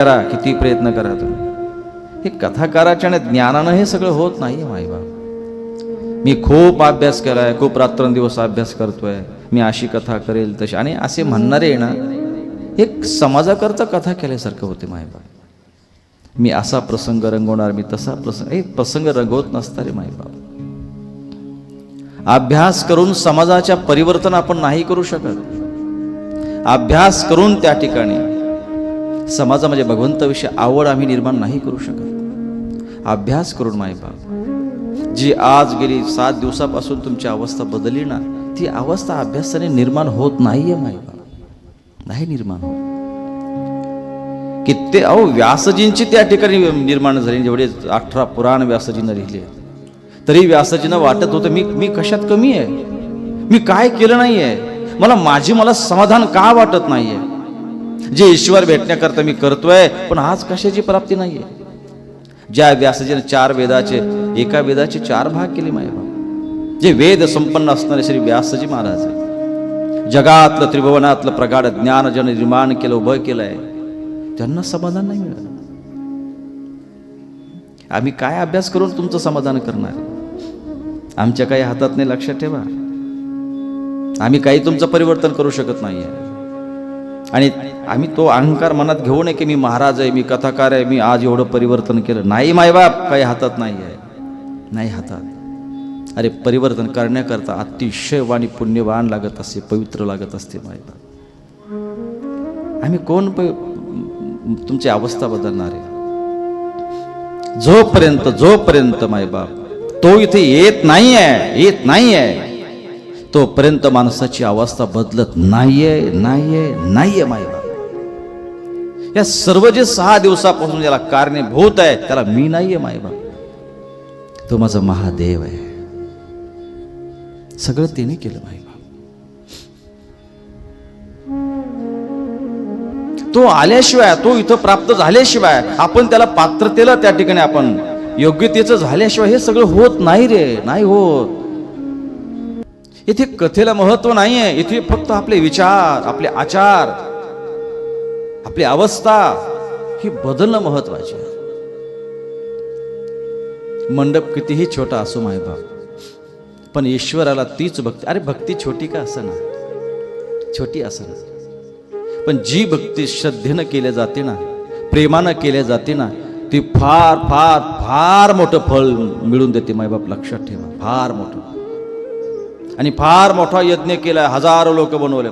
करा किती प्रयत्न करा तुम्ही. हे कथाकाराच्या आणि ज्ञानानं हे सगळं होत नाही माईबाप. मी खूप अभ्यास केलाय खूप रात्रंदिवस अभ्यास करतोय. मी अशी कथा करेल तशी. आणि असे म्हणणारे ना हे समाजाकरता कथा केल्यासारखं होते मायबाप मी असा प्रसंग रंगवणार मी तसा प्रसंग हे प्रसंग रंगवत नसता रे मायबाप अभ्यास करून समाजाच्या परिवर्तन आपण नाही करू शकत. अभ्यास करून त्या ठिकाणी समाजामध्ये भगवंताविषयी आवड आम्ही निर्माण नाही करू शकत. अभ्यास करून मायबाप जी आज गेली सात दिवसापासून तुमची अवस्था बदलली ना ती अवस्था अभ्यासाने निर्माण होत नाही आहे मायबाप नाही निर्माण होत. कित्येक अहो व्यासजींची त्या ठिकाणी निर्माण झाली जेवढे अठरा पुराण व्यासजीनं लिहिले तरी व्यासजीनं वाटत होतं मी मी कशात कमी आहे? मी काय केलं नाही आहे मला माझी मला समाधान का वाटत नाही आहे जे ईश्वर भेटण्याकरता मी करतोय पण आज कशाची प्राप्ती नाहीये? ज्या व्यासजीने चार वेदाचे एका वेदाचे चार भाग केले मायबा जे वेद संपन्न असणारे श्री व्यासजी महाराज जगातलं त्रिभुवनातलं प्रगाढ ज्ञान ज्याने निर्माण केलं उभं केलंय त्यांना समाधान नाही मिळत. आम्ही काय अभ्यास करून तुमचं समाधान करणार? आमच्या काही हातात नाही लक्षात ठेवा. आम्ही काही तुमचं परिवर्तन करू शकत नाही आहे आणि आम्ही तो अहंकार मनात घेऊ नये की मी महाराज आहे मी कथाकार आहे मी आज एवढं परिवर्तन केलं. नाही मायबाप काही हातात नाही आहे. नाही हातात. अरे परिवर्तन करण्याकरता अतिशय अतिशयवान पुण्यवान लागत असते पवित्र लागत असते मायबाप. आम्ही कोण प तुमची अवस्था बदलणार आहे? जोपर्यंत जोपर्यंत मायबाप तो इथे येत नाही आहे येत नाही आहे तोपर्यंत माणसाची अवस्था बदलत नाहीये नाहीये नाहीये मायबाप या सर्व जे सहा दिवसापासून ज्याला कारणीभूत आहे त्याला मी नाहीये मायबाप तो माझा महादेव आहे. सगळं त्याने केलं मायबाप तो आल्याशिवाय तो इथं प्राप्त झाल्याशिवाय आपण त्याला पात्रतेला त्या ठिकाणी आपण योग्यतेचं झाल्याशिवाय हे सगळं होत नाही रे नाही होत. इथे कथेला महत्त्व नाहीये. इथे फक्त आपले विचार आपले आचार आपली अवस्था ही बदलणं महत्त्वाचे आहे. मंडप कितीही छोटा असो मायबाप पण ईश्वराला तीच भक्ती अरे भक्ती छोटी का असं ना छोटी असं ना पण जी भक्ती श्रद्धेनं केल्या जाते ना प्रेमानं केल्या जाते ना ती फार फार फार मोठं फळ मिळून देते मायबाप लक्षात ठेवा. फार मोठं. आणि फार मोठा यज्ञ केला हजारो लोक बनवले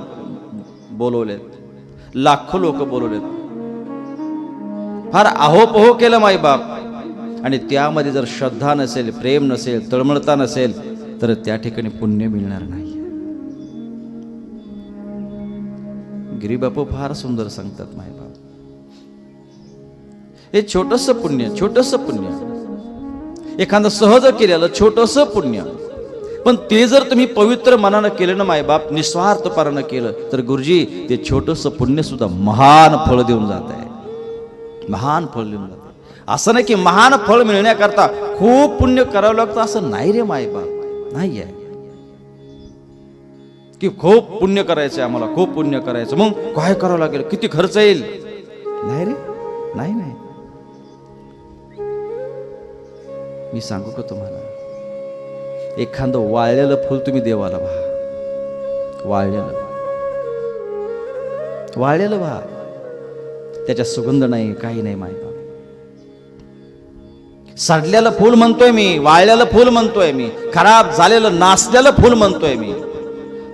बोलवलेत लाखो लोक बोलवलेत फार अहोपहो केलं माईबाप. आणि त्यामध्ये जर श्रद्धा नसेल प्रेम नसेल तळमळता नसेल तर त्या ठिकाणी पुण्य मिळणार नाही. गिरीबापू फार सुंदर सांगतात मायबाप हे छोटस पुण्य छोटस पुण्य. एखादं सहज केलेलं छोटस पुण्य. पण ते जर तुम्ही पवित्र मनानं केलं ना मायबाप निस्वार्थपरानं केलं तर गुरुजी ते छोटंसं पुण्यसुद्धा महान फळ देऊन जात आहे. महान फळ देऊन जात आहे. असं नाही की महान फळ मिळण्याकरता खूप पुण्य करावं लागतं असं नाही रे मायबाप. नाही आहे. की खूप पुण्य करायचं आम्हाला खूप पुण्य करायचं. मग काय करावं लागेल? किती खर्च येईल? नाही रे. नाही नाही. मी सांगू का तुम्हाला? एखादं वाळलेलं फुल तुम्ही देवाला व्हा. वाळलेलं. वाळलेलं व्हा. त्याच्या सुगंध नाही काही नाही माहिती सडलेलं फूल म्हणतोय मी वाळलेलं फूल म्हणतोय मी खराब झालेलं नासलेलं फूल म्हणतोय मी.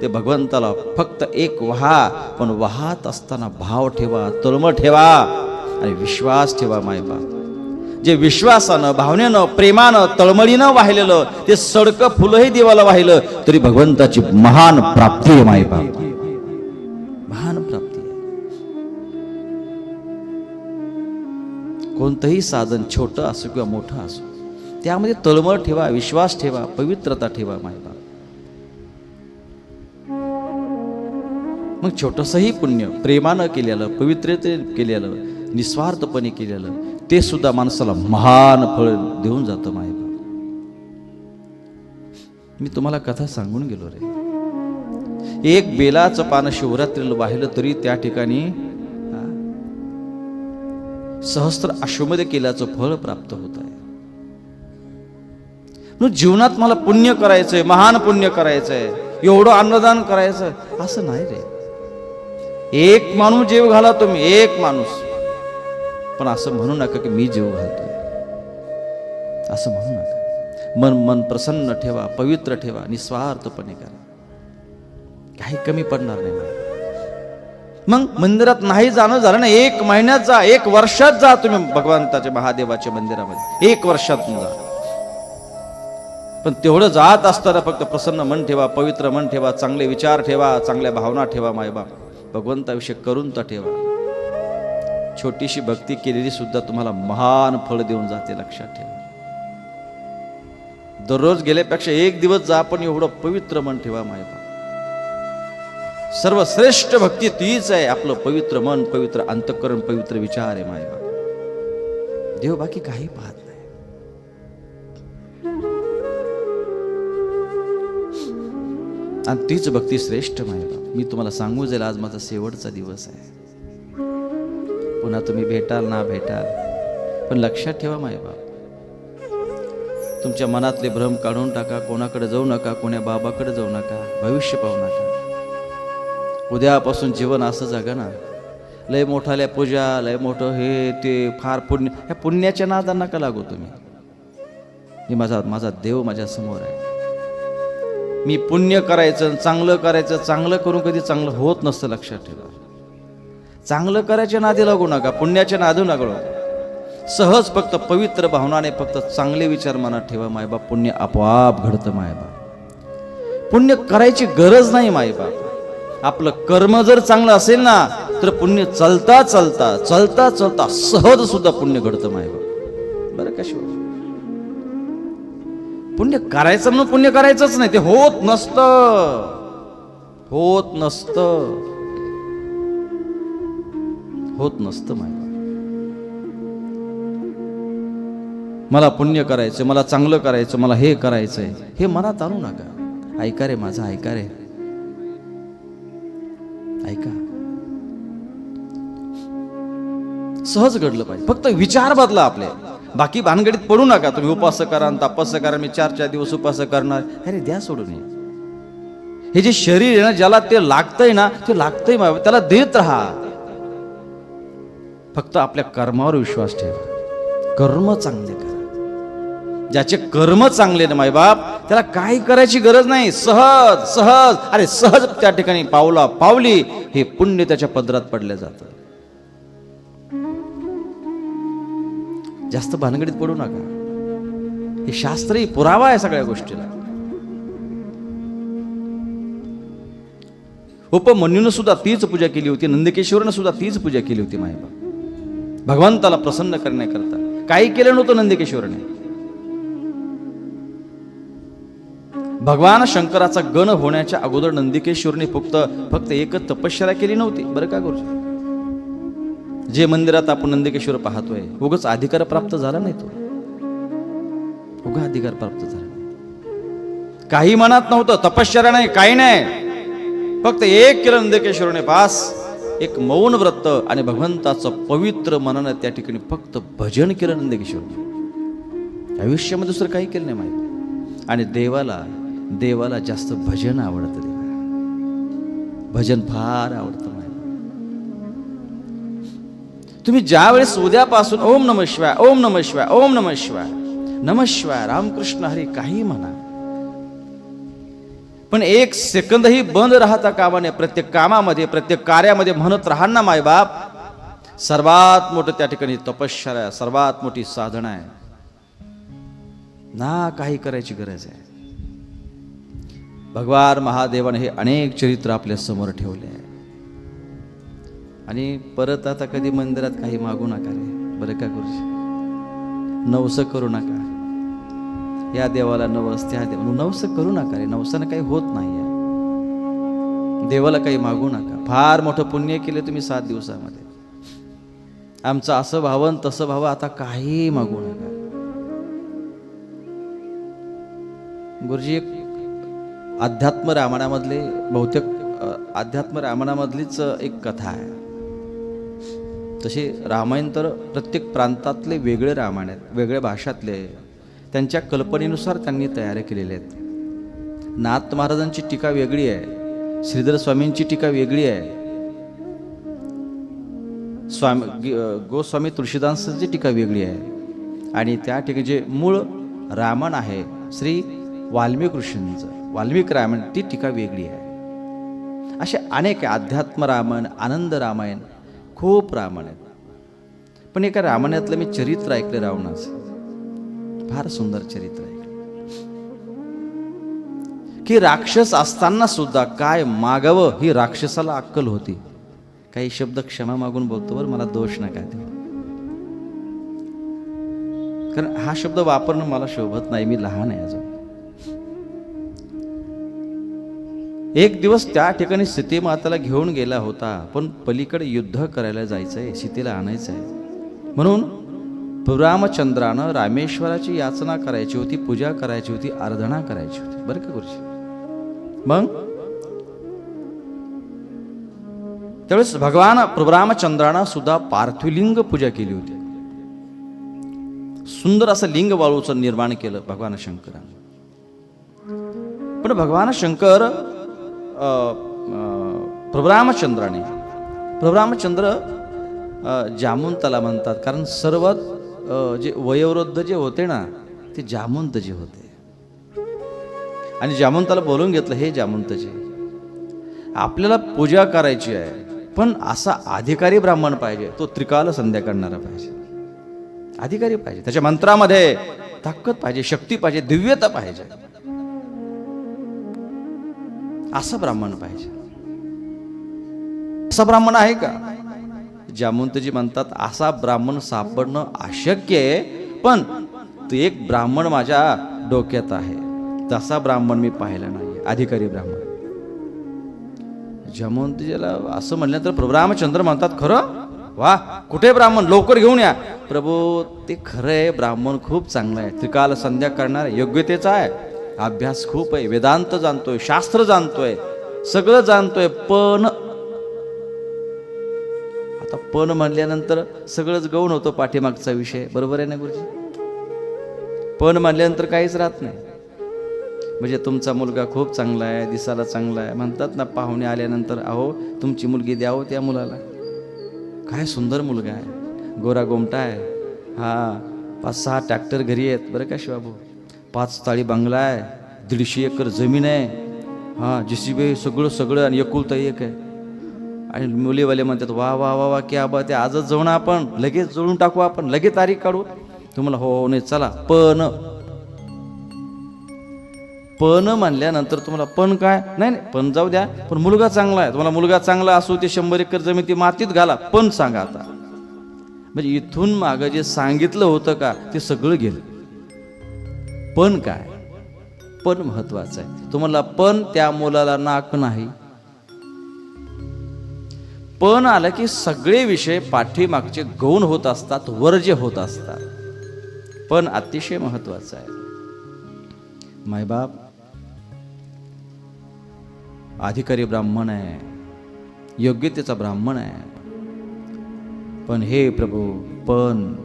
ते भगवंताला फक्त एक वहा पण वाहत असताना भाव ठेवा तळमळ ठेवा आणि विश्वास ठेवा मायबा जे विश्वासानं भावनेनं प्रेमानं तळमळीनं वाहिलेलं ते सडकं फुलंही देवाला वाहिलं तरी भगवंताची महान प्राप्ती आहे मायबा महान प्राप्ती कोणतंही साधन छोटं असो किंवा मोठं असो त्यामध्ये तळमळ ठेवा विश्वास ठेवा पवित्रता ठेवा मायबा मग छोटंसंही पुण्य प्रेमानं केलेलं पवित्रते केलेलं निस्वार्थपणे केलेलं ते सुद्धा माणसाला महान फळ देऊन जातं मायबा मी तुम्हाला कथा सांगून गेलो रे. एक बेलाचं पान शिवरात्रीला वाहिलं तरी त्या ठिकाणी सहस्त्र अश्वमध्ये केल्याचं फळ प्राप्त होत आहे. म्हणून जीवनात मला पुण्य करायचंय महान पुण्य करायचंय एवढं अन्नदान करायचं असं नाही रे. एक माणूस जीव घाला तुम्ही एक माणूस. पण असं म्हणू नका की मी जीव घालतोय. असं म्हणू नका. मन मन प्रसन्न ठेवा पवित्र ठेवा निस्वार्थपणे करा. काही कमी पडणार नाही मला. मग मंदिरात नाही जाणं झालं ना एक महिन्यात जा एक वर्षात जा तुम्ही भगवंताच्या महादेवाच्या मंदिरामध्ये. एक वर्षात जा. पण तेवढं जात असताना फक्त प्रसन्न मन ठेवा पवित्र मन ठेवा चांगले विचार ठेवा चांगल्या भावना ठेवा मायबाप. भगवंताविषयी करून तर ठेवा. छोटीशी भक्ती केलेली सुद्धा तुम्हाला महान फळ देऊन जाते लक्षात ठेवा. दररोज गेल्यापेक्षा एक दिवस जा आपण एवढं पवित्र मन ठेवा मायबा सर्वश्रेष्ठ भक्ती तीच आहे आपलं पवित्र मन पवित्र अंतकरण पवित्र विचार आहे मायबा देव बाकी काही पाहत नाही. आणि तीच भक्ती श्रेष्ठ मायबाप मी तुम्हाला सांगू जाईल आज माझा शेवटचा दिवस आहे. पुन्हा तुम्ही भेटाल ना भेटाल. पण लक्षात ठेवा मायबाप तुमच्या मनातले भ्रम काढून टाका कोणाकडे जाऊ नका कोण्या बाबाकडे जाऊ नका भविष्य पाहू नका. उद्यापासून जीवन असं जगा ना. लय मोठाल्या पूजा लय मोठं हे ते फार पुण्य ह्या पुण्याच्या नादा नका लागू तुम्ही? मी माझा माझा देव माझ्यासमोर आहे. मी पुण्य करायचं चांगलं करायचं चांगलं करून कधी चांगलं होत नसतं लक्षात ठेवा. चांगलं करायच्या नादी लागू नका पुण्याच्या नादू लागू नका. सहज फक्त पवित्र भावनाने फक्त चांगले विचार मनात ठेवा मायबाप पुण्य आपोआप घडतं मायबाप. पुण्य करायची गरज नाही मायबाप. आपलं कर्म जर चांगलं असेल ना तर पुण्य चलता चलता चलता चलता सहज सुद्धा पुण्य घडतं मायबाप. बरं कशी पुण्य करायचं म्हणून पुण्य करायचंच नाही ते होत नसतं. होत नसतं. होत नसतं माय मला पुण्य करायचं मला चांगलं करायचं मला हे करायचंय हे मनात आणू नका. ऐका रे माझं ऐका रे. ऐका. सहज घडलं पाहिजे. फक्त विचार बदला आपले. बाकी भानगडीत पडू नका तुम्ही. उपास करा आणि करा. मी चार चार दिवस उपास करणार. अरे द्या सोडून हे. हे जे शरीर आहे ना ज्याला ते लागतंय ना ते लागतंय मा- त्याला देत राहा. फक्त आपल्या कर्मावर विश्वास ठेवा. कर्म चांगले करा. ज्याचे कर्म चांगले ना मायबाप त्याला काही करायची गरज नाही. सहज सहज अरे सहज त्या ठिकाणी पावला पावली हे पुण्य त्याच्या पदरात पडलं जातं. जास्त भानगडीत पडू नका. हे शास्त्रही पुरावा आहे सगळ्या गोष्टीला. उपमन्यूनं सुद्धा तीच पूजा केली होती नंदकेश्वरनं सुद्धा तीच पूजा केली होती मायबा भगवंताला प्रसन्न करण्याकरता. काही केलं नव्हतं नंदिकेश्वरने भगवान शंकराचा गण होण्याच्या अगोदर नंदिकेश्वरने फक्त फक्त एकच तपश्चर्या केली नव्हती. बरं का गुरुजी? जे मंदिरात आपण नंदिकेश्वर पाहतोय उगाच अधिकार प्राप्त झाला नाही तो. उगा अधिकार प्राप्त झाला नाही. काही मनात नव्हतं तपश्चर्या नाही काही नाही. फक्त एक केलं नंदिकेश्वरने पास एक मौन व्रत आणि भगवंताचं पवित्र मनानं त्या ठिकाणी फक्त भजन केलं नंदिकेश्वर आयुष्यामध्ये दुसरं काही केलं नाही माहिती. आणि देवाला देवाला जास्त भजन आवडतं देवाला भजन फार आवडतं तुम्ही ज्यावेळेस उद्यापासून ओम नम शिवाय ओम नम शिवाय ओम नम शिवाय नम शिवाय रामकृष्ण हरी काही म्हणा पण एक सेकंदही बंद राहता कामाने प्रत्येक कामामध्ये प्रत्येक कार्यामध्ये म्हणत राहा ना मायबाप. सर्वात मोठं त्या ठिकाणी तपश्चर्या आहे, सर्वात मोठी साधना आहे. ना काही करायची गरज आहे. भगवान महादेवाने हे अनेक चरित्र आपल्यासमोर ठेवले आहे. आणि परत आता कधी मंदिरात काही मागू नका रे. बरं का गुरुजी? नवस करू नका. या देवाला नवस त्या देवा नवस करू नका रे. नवसानं काही होत नाही आहे देवाला काही मागू नका. फार मोठं पुण्य केले तुम्ही सात दिवसामध्ये. आमचं असं भावन तसं भावं आता काही मागू नका. गुरुजी एक अध्यात्म रामायणामधले बहुतेक अध्यात्म रामायणामधलीच एक कथा आहे. तसे रामायण तर प्रत्येक प्रांतातले वेगळे रामायण आहेत. वेगळ्या भाषातले त्यांच्या कल्पनेनुसार त्यांनी तयार केलेले आहेत. नाथ महाराजांची टीका वेगळी आहे. श्रीधर स्वामींची टीका वेगळी आहे. स्वामी गोस्वामी तुळशीदासांची टीका वेगळी आहे. आणि त्या ठिकाणी जे मूळ रामायण आहे श्री वाल्मिक ऋषींचं वाल्मिक रामायण ती टीका वेगळी आहे. असे अनेक आहे. अध्यात्म रामायण आनंद रामायण खूप रामायण आहेत. पण एका रामायणातलं मी चरित्र ऐकलं रावणाचं. फार सुंदर चरित्र आहे. की राक्षस असताना सुद्धा काय मागावं ही राक्षसाला अक्कल होती. काही शब्द क्षमा मागून बोलतो बरं मला दोष नका देऊ. कारण हा शब्द वापरणं मला शोभत नाही मी लहान आहे अजून. एक दिवस त्या ठिकाणी सीते माताला घेऊन गेला होता पण पलीकडे युद्ध करायला जायचंय सीतेला आणायचं आहे म्हणून रामचंद्रानं रामेश्वराची याचना करायची होती पूजा करायची होती आराधना करायची होती. बरं का गुरुजी? मग? त्यावेळेस भगवान रामचंद्रानं सुद्धा पार्थिवलिंग पूजा केली होती. सुंदर असं लिंग वाळूचं निर्माण केलं भगवान शंकरानं. पण भगवान शंकर प्रभुरामचंद्राने प्रभुरामचंद्र अ, जामुनताला म्हणतात कारण सर्वात जे वयोवृद्ध जे होते ना ते जामुंत जे होते. आणि जामंताला बोलून घेतलं हे जामंतजी आपल्याला पूजा करायची आहे पण असा अधिकारी ब्राह्मण पाहिजे तो त्रिकाल संध्या करणारा पाहिजे. अधिकारी पाहिजे. त्याच्या मंत्रामध्ये ताकद पाहिजे शक्ती पाहिजे दिव्यता पाहिजे. असं ब्राह्मण पाहिजे. असं ब्राह्मण आहे का? जामुंतजी म्हणतात असा ब्राह्मण सापडणं अशक्य आहे पण ते एक ब्राह्मण माझ्या डोक्यात आहे. तसा ब्राह्मण मी पाहिला नाही. अधिकारी ब्राह्मण. जामुंतजीला असं म्हणल्यानंतर प्रभू रामचंद्र म्हणतात खरं? वा कुठे ब्राह्मण? लवकर घेऊन या. प्रभू ते खरं आहे ब्राह्मण खूप चांगलं आहे. त्रिकाल संध्या करणार योग्यतेचा आहे. अभ्यास खूप आहे. वेदांत जाणतोय शास्त्र जाणतोय. सगळं जाणतोय पण पण म्हणल्यानंतर सगळंच गौण होतं पाठीमागचा विषय. बरोबर आहे ना गुरुजी? पण म्हणल्यानंतर काहीच राहत नाही. म्हणजे तुमचा मुलगा खूप चांगला आहे दिसायला चांगला आहे. म्हणतात ना पाहुणे आल्यानंतर अहो तुमची मुलगी द्यावं त्या मुलाला. काय सुंदर मुलगा आहे. गोरा गोमटा आहे. हा पाच सहा ट्रॅक्टर घरी आहेत. बरं का शिवाबू? पाच ताळी बंगला आहे. दीडशे एकर जमीन आहे. हां जेसीबी सगळं सगळं आणि एकुलता एक आहे. आणि मुलीवाले म्हणतात वा वा वा वा क्या बा ते आजच जाऊ ना आपण लगेच जोडून टाकू आपण लगेच तारीख काढू. तुम्हाला हो हो, नाही चला पण. पण म्हणल्यानंतर तुम्हाला पण काय? नाही नाही पण जाऊ द्या पण मुलगा चांगला आहे. तुम्हाला मुलगा चांगला असो ते शंभर एकर जमीन ती मातीत घाला पण सांगा आता. म्हणजे इथून मागं जे सांगितलं होतं का ते सगळं गेलं. पण काय? पण महत्वाचं आहे. तुम्हाला पण त्या मुलाला नाक नाही. पण आलं की सगळे विषय पाठीमागचे गौण होत असतात वर्ज्य होत असतात. पण अतिशय महत्वाचं आहे. मायबाप अधिकारी ब्राह्मण आहे योग्यतेचा ब्राह्मण आहे. पण हे प्रभू पण.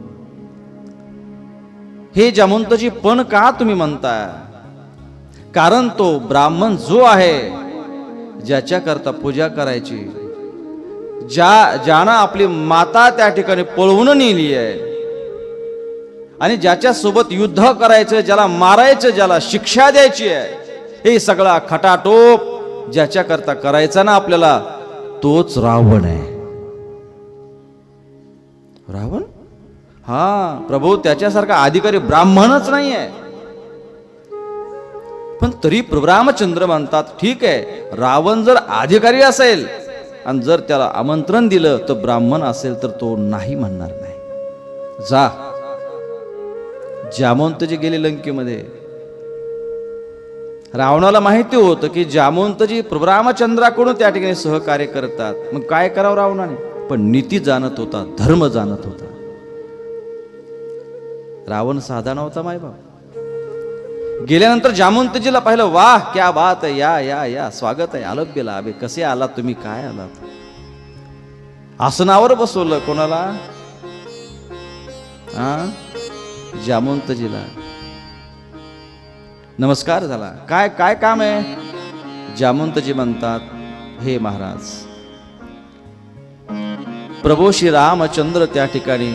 हे जमंतजी पण का तुम्ही म्हणताय कारण तो ब्राह्मण जो आहे ज्याच्याकरता पूजा करायची ज्या ज्यानं आपली माता त्या ठिकाणी पळवून नेली आहे. आणि ज्याच्यासोबत युद्ध करायचं ज्याला मारायचं ज्याला शिक्षा द्यायची आहे हे सगळा खटाटोप ज्याच्याकरता करायचा ना आपल्याला तोच रावण आहे. रावण? हा प्रभू त्याच्यासारखा अधिकारी ब्राह्मणच नाही आहे पण तरी रामचंद्र म्हणतात ठीक आहे रावण जर अधिकारी असेल आणि जर त्याला आमंत्रण दिलं तर ब्राह्मण असेल तर तो नाही म्हणणार नाही. जा. जामवंत जे गेले लंकेमध्ये. रावणाला माहिती होतं की जामवंतजी रामचंद्राकडून त्या ठिकाणी सहकार्य करतात. मग काय करावं रावणाने? पण नीती जाणत होता धर्म जाणत होता. रावण साधा नव्हता मायबाप. गेल्यानंतर जामवंतजीला पाहिलं वा क्या बात आहे या या या स्वागत आहे आलब्य अभे कसे आलात तुम्ही काय आलात? आसनावर बसवलं कोणाला? हा जामुंतजीला नमस्कार झाला. काय काय काम आहे? जामुंतजी म्हणतात हे महाराज प्रभू श्री रामचंद्र त्या ठिकाणी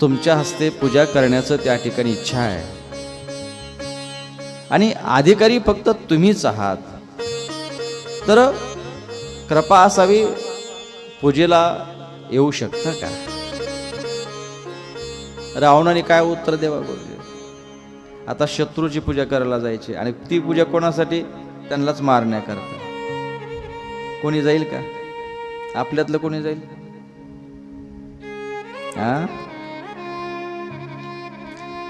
तुमच्या हस्ते पूजा करण्याचं त्या ठिकाणी इच्छा आहे. आणि अधिकारी फक्त तुम्हीच आहात. तर कृपा असावी पूजेला येऊ शकता का? रावणाने काय उत्तर देवा गुरुजी आता शत्रूची पूजा करायला जायची आणि ती पूजा कोणासाठी? त्यांनाच मारण्याकरता. कोणी जाईल का? आपल्यातलं कोणी जाईल? हा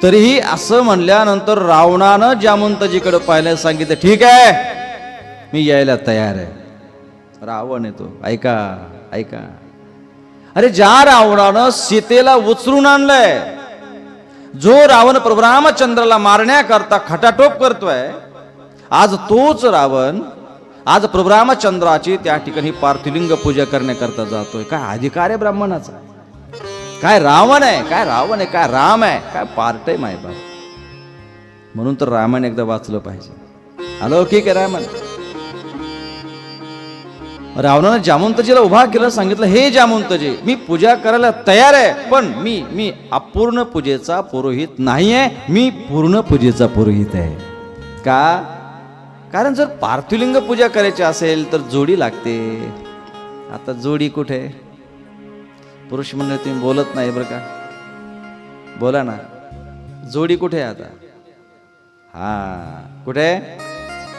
तरीही असं म्हणल्यानंतर रावणानं जामंतजीकडे पाहायला सांगितलं ठीक आहे मी यायला तयार आहे. रावण येतो ऐका ऐका. अरे ज्या रावणानं सीतेला उचलून आणलंय जो रावण प्रभू रामचंद्राला मारण्याकरता खटाटोप करतोय आज तोच रावण आज प्रभू रामचंद्राची त्या ठिकाणी पार्थिलिंग पूजा करण्याकरता जातोय. काय अधिकार आहे ब्राह्मणाचा? काय रावण आहे काय रावण आहे काय राम आहे काय पार्ट आहे माय बाप म्हणून तर रामायण एकदा वाचलं पाहिजे. अलौकिक आहे रामन रावणानं जामुंतजीला उभा केलं सांगितलं हे जामुंतजी मी पूजा करायला तयार आहे पण मी मी अपूर्ण पूजेचा पुरोहित नाही आहे मी पूर्ण पूजेचा पुरोहित आहे. का? कारण जर पार्थिलिंग पूजा करायची असेल तर जोडी लागते. आता जोडी कुठे? पुरुष म्हणले तुम्ही बोलत नाही बरं का? बोला ना. जोडी कुठे आहे आता? हा कुठे? आहे?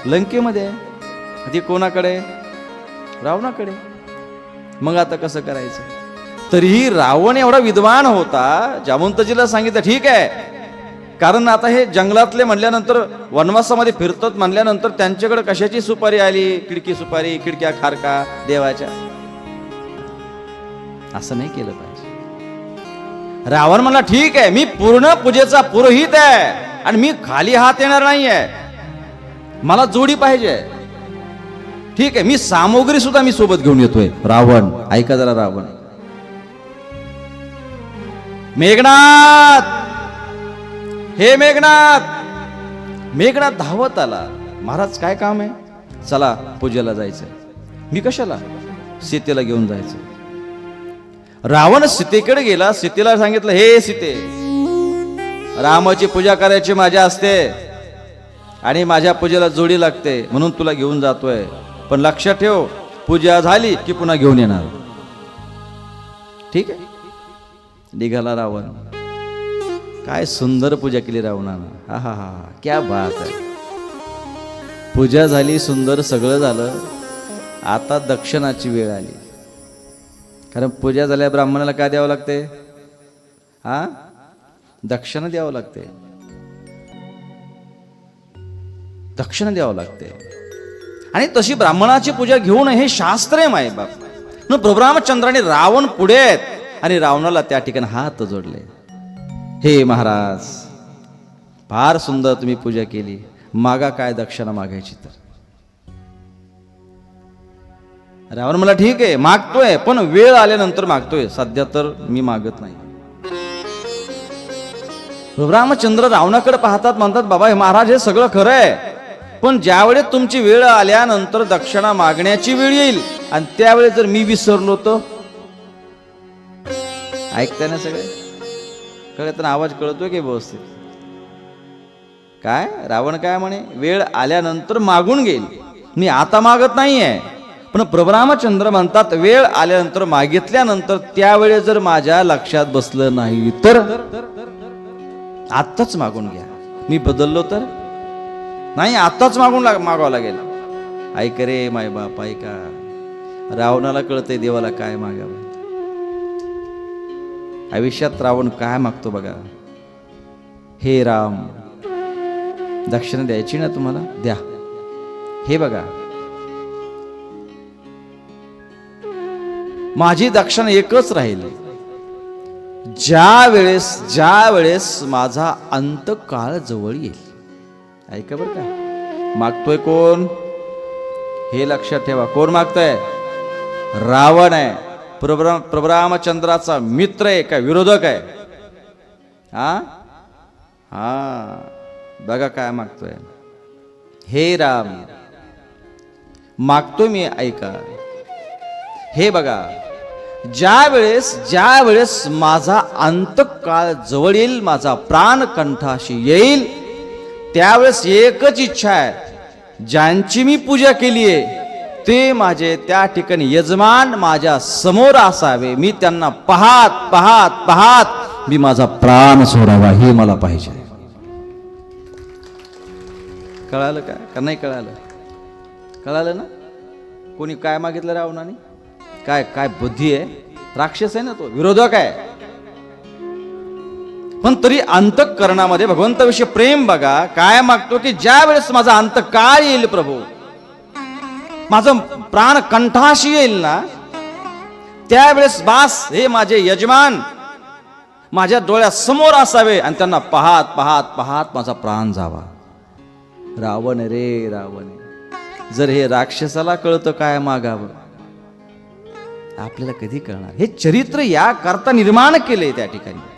लंकेमध्ये आहे. ती कोणाकडे? रावणाकडे. मग आता कसं करायचं? तरीही रावण एवढा विद्वान होता जामुंतजीला सांगितलं ठीक आहे. कारण आता हे जंगलातले म्हणल्यानंतर वनवासामध्ये फिरतात म्हणल्यानंतर त्यांच्याकडे कशाची सुपारी आली? खिडकी सुपारी खिडक्या खारका देवाच्या? असं नाही केलं पाहिजे. रावण म्हणला ठीक आहे मी पूर्ण पूजेचा पुरोहित आहे आणि मी खाली हात येणार नाही आहे मला जोडी पाहिजे. ठीक आहे मी सामग्री सुद्धा मी सोबत घेऊन येतोय. रावण ऐका जरा रावण. मेघनाथ हे मेघनाथ. मेघनाथ धावत आला. महाराज काय काम आहे? चला पूजेला जायचंय. मी कशाला? सीतेला घेऊन जायचं रावण सीतेकडे गेला सीतेला सांगितलं हे सीते रामाची पूजा करायची माझ्या असते आणि माझ्या पूजेला जोडी लागते म्हणून तुला घेऊन जातोय. पण लक्षात ठेव पूजा झाली की पुन्हा घेऊन येणार. ठीक आहे. निघाला रावण. काय सुंदर पूजा केली रावणानं. हा हा हा हा क्या बात आहे. पूजा झाली सुंदर सगळं झालं. आता दक्षिणाची वेळ आली. कारण पूजा झाल्या ब्राह्मणाला काय द्यावं लागते? हा? दक्षिणा द्यावं लागते. दक्षिणा द्यावं लागते. आणि तशी ब्राह्मणाची पूजा घेऊन हे शास्त्र आहे माय बाप. न आणि रावण पुढे आहेत. आणि रावणाला त्या ठिकाणी हात जोडले. हे महाराज फार सुंदर तुम्ही पूजा केली. मागा काय दक्षिणा मागायची तर? रावण मला ठीक आहे मागतोय पण वेळ आल्यानंतर मागतोय. सध्या तर मी मागत नाही. रामचंद्र रावणाकडे पाहतात म्हणतात बाबा हे महाराज हे सगळं खरं आहे. पण ज्यावेळेस तुमची वेळ आल्यानंतर दक्षिणा मागण्याची वेळ येईल. आणि त्यावेळेस जर मी विसरलो तर? ऐकताय ना सगळे? कळत ना आवाज कळतोय की व्यवस्थित? काय? रावण काय म्हणे? वेळ आल्यानंतर मागून घेईल. मी आता मागत नाहीये. पण प्रभरामचंद्र म्हणतात वेळ आल्यानंतर मागितल्यानंतर त्यावेळेस जर माझ्या लक्षात बसलं नाही तर? आत्ताच मागून घ्या. मी बदललो तर? नाही आत्ताच मागून लाग मागावं लागेल. ऐक रे माय बाप ऐका रावणाला कळतंय देवाला काय मागावं. आयुष्यात रावण काय मागतो बघा? हे राम. दक्षिणा द्यायची ना तुम्हाला? द्या. हे बघा. माझी दक्षिणा एकच राहील. ज्या वेळेस ज्या वेळेस माझा अंतकाळ जवळ येईल. ऐका बरं का. मागतोय कोण? हे लक्षात ठेवा. कोण मागतोय? रावण आहे. प्रभरा प्रभरामचंद्राचा मित्र आहे का? विरोधक आहे? हा? हा. बघा काय मागतोय. हे राम. मागतो मी ऐका. हे बघा. ज्या वेळेस ज्या वेळेस माझा अंतकाळ जवळ येईल माझा प्राण कंठाशी येईल त्यावेळेस एकच इच्छा आहे. ज्यांची मी पूजा केली आहे ते माझे त्या ठिकाणी यजमान माझ्यासमोर असावे. मी त्यांना पाहात पाहात पाहात मी माझा प्राण सोडावा हे मला पाहिजे. कळालं का? का नाही कळालं? कळालं ना? कोणी काय मागितलं रावणाने काय काय बुद्धी आहे? राक्षस आहे ना तो? विरोधक आहे. पण तरी अंतकरणामध्ये भगवंताविषयी प्रेम बघा. काय मागतो की ज्या वेळेस माझा अंतकाळ येईल प्रभू माझं प्राण कंठाशी येईल ना त्यावेळेस बास हे माझे यजमान माझ्या डोळ्यासमोर असावे आणि त्यांना पाहात पाहात पाहात माझा प्राण जावा. रावण रे रावण. जर हे राक्षसाला कळतं काय मागावं? आपल्याला कधी कळणार? हे चरित्र या करता निर्माण केले त्या ठिकाणी.